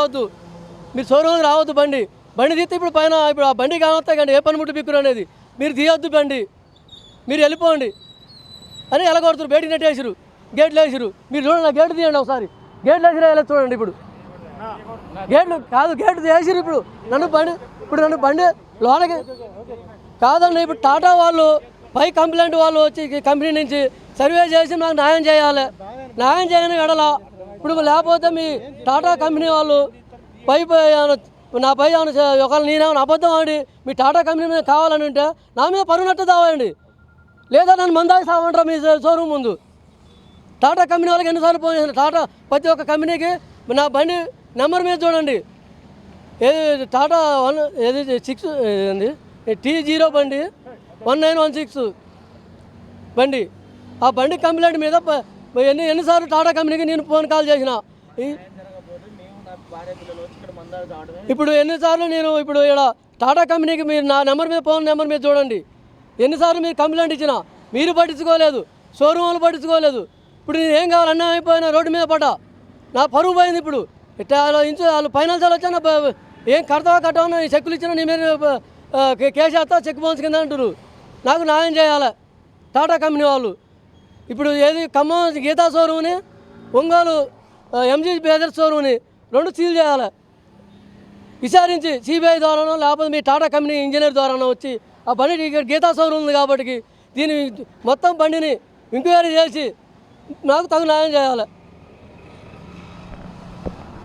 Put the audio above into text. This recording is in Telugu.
రావద్దు. మీరు షోరూమ్ రావద్దు బండి. బండి తీస్తే ఇప్పుడు పైన ఇప్పుడు ఆ బండి కానొస్తాయి కానీ ఏ పనిముట్టు బిక్కురు అనేది. మీరు తీయొద్దు బండి. మీరు వెళ్ళిపోండి. అని ఎలగొడుతున్నారు బయటికి నెట్టేసారు. గేట్లు వేసారు. మీరు చూడండి నా గేట్ తీయండి ఒకసారి. గేట్లు వేసిరా ఎలా చూడండి ఇప్పుడు. గేట్లు కాదు గేట్లు వేసిరు ఇప్పుడు. నన్ను బండి ఇప్పుడు నన్ను బండి లోనకి కాదండి ఇప్పుడు టాటా వాళ్ళు పై కంప్లైంట్ వాళ్ళు వచ్చి కంపెనీ నుంచి సర్వే చేసి నాకు న్యాయం చేయాలి. న్యాయం చేయని ఎడల ఇప్పుడు లేకపోతే మీ టాటా కంపెనీ వాళ్ళు పై నా పై ఏమైనా ఒకవేళ నేనేమైనా అబద్ధం ఆడి మీ టాటా కంపెనీ మీద కావాలని ఉంటే నా మీద పరునట్టు దావండి. లేదా నన్ను మందాకి సావంటారా మీ షోరూమ్ ముందు. టాటా కంపెనీ వాళ్ళకి ఎన్నిసార్లు ఫోన్ చేసిన టాటా ప్రతి ఒక్క కంపెనీకి నా బండి నెంబర్ మీద చూడండి. ఏది టాటా వన్ ఏది సిక్స్ ఏంది? టీ జీరో బండి వన్ నైన్ వన్ సిక్స్ బండి. ఆ బండి కంప్లైంట్ మీద ప- ఎన్ని ఎన్నిసార్లు టాటా కంపెనీకి నేను ఫోన్ కాల్ చేసిన? ఇప్పుడు ఎన్నిసార్లు నేను ఇప్పుడు ఇక్కడ టాటా కంపెనీకి మీరు నా నెంబర్ మీద ఫోన్ నెంబర్ మీద చూడండి. ఎన్నిసార్లు మీరు కంప్లైంట్ ఇచ్చినా? మీరు పట్టించుకోలేదు. షోరూమ్ వాళ్ళు పట్టించుకోలేదు. ఇప్పుడు నేను ఏం కావాలి? అన్నం అయిపోయినా రోడ్డు మీద పడ్డా? నా పరువు పోయింది ఇప్పుడు. ఇట్లా ఇంచు వాళ్ళు ఫైనాన్స్ వాళ్ళు వచ్చా ఏం కడతావా కట్టవా ఈ చెక్కులు ఇచ్చినా? నీ మీద కేసు వేస్తా చెక్ బౌన్స్ కింద అంటారు నాకు న్యాయం చేయాలి? టాటా కంపెనీ వాళ్ళు ఇప్పుడు ఏది ఖమ్మం గీతా షోరూమ్ని ఒంగోలు ఎంజీ బ్రదర్స్ షోరూమ్ని రెండు సీల్ చేయాలి. విచారించి సిబిఐ ద్వారానో లేకపోతే మీ టాటా కంపెనీ ఇంజనీర్ ద్వారానో వచ్చి ఆ బండి ఇక్కడ గీతా షోరూమ్ ఉంది కాబట్టి దీని మొత్తం బండిని ఎంక్వైరీ చేసి నాకు తగు న్యాయం చేయాలి.